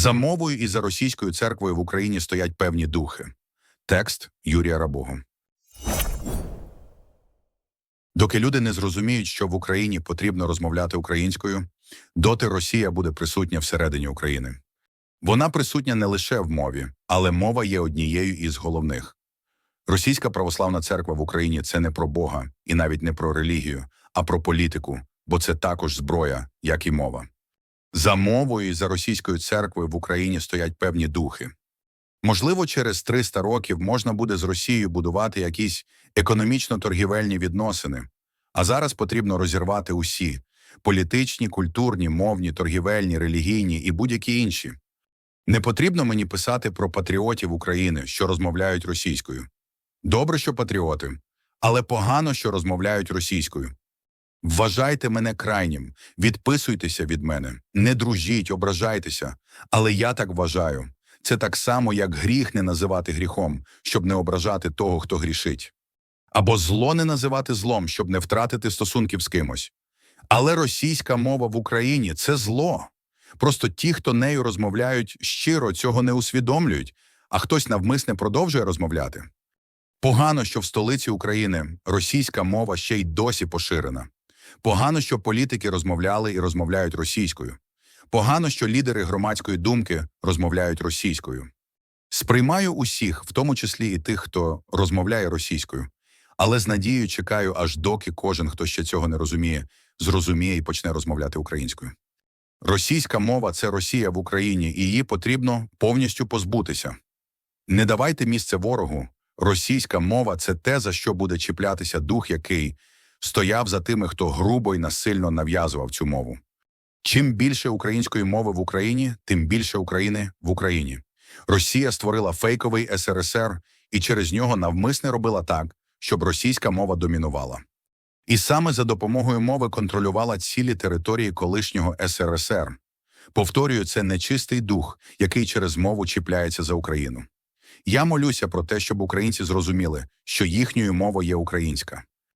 За мовою і за російською церквою в Україні стоять певні духи. Текст Юрія Рабого. Доки люди не зрозуміють, що в Україні потрібно розмовляти українською, доти Росія буде присутня всередині України. Вона присутня не лише в мові, але мова є однією із головних. Російська православна церква в Україні це не про Бога і навіть не про релігію, а про політику, бо це також зброя, як і мова. За мовою і за російською церквою в Україні стоять певні духи. Можливо, через 300 років можна буде з Росією будувати якісь економічно-торгівельні відносини, а зараз потрібно розірвати усі політичні, культурні, мовні, торгівельні, релігійні і будь-які інші. Не потрібно мені писати про патріотів України, що розмовляють російською. Добре, що патріоти, але погано, що розмовляють російською. Вважайте мене крайнім, відписуйтеся від мене, не дружіть, ображайтеся, але я так вважаю. Це так само, як гріх не називати гріхом, щоб не ображати того, хто грішить. Або зло не називати злом, щоб не втратити стосунків з кимось. Але російська мова в Україні це зло. Просто ті, хто нею розмовляють щиро, цього не усвідомлюють, а хтось навмисне продовжує розмовляти. Погано, що в столиці України російська мова ще й досі поширена. Погано, що політики розмовляли і розмовляють російською. Погано, що лідери громадської думки розмовляють російською. Сприймаю усіх, в тому числі і тих, хто розмовляє російською, але з надією чекаю, аж доки кожен, хто ще цього не розуміє, зрозуміє і почне розмовляти українською. Російська мова це Росія в Україні, і її потрібно повністю позбутися. Не давайте місце ворогу. Російська мова це те, за що буде чіплятися дух, який стояв за тими, хто грубо і насильно нав'язував цю мову. Чим більше української мови в Україні, тим більше України в Україні. Росія створила фейковий СРСР і через нього навмисне робила так, щоб російська мова домінувала. І саме за допомогою мови контролювала цілі території колишнього СРСР. Повторюю, це нечистий дух, який через мову чіпляється за Україну. Я молюся про те, щоб українці зрозуміли, що їхньою мовою є українська.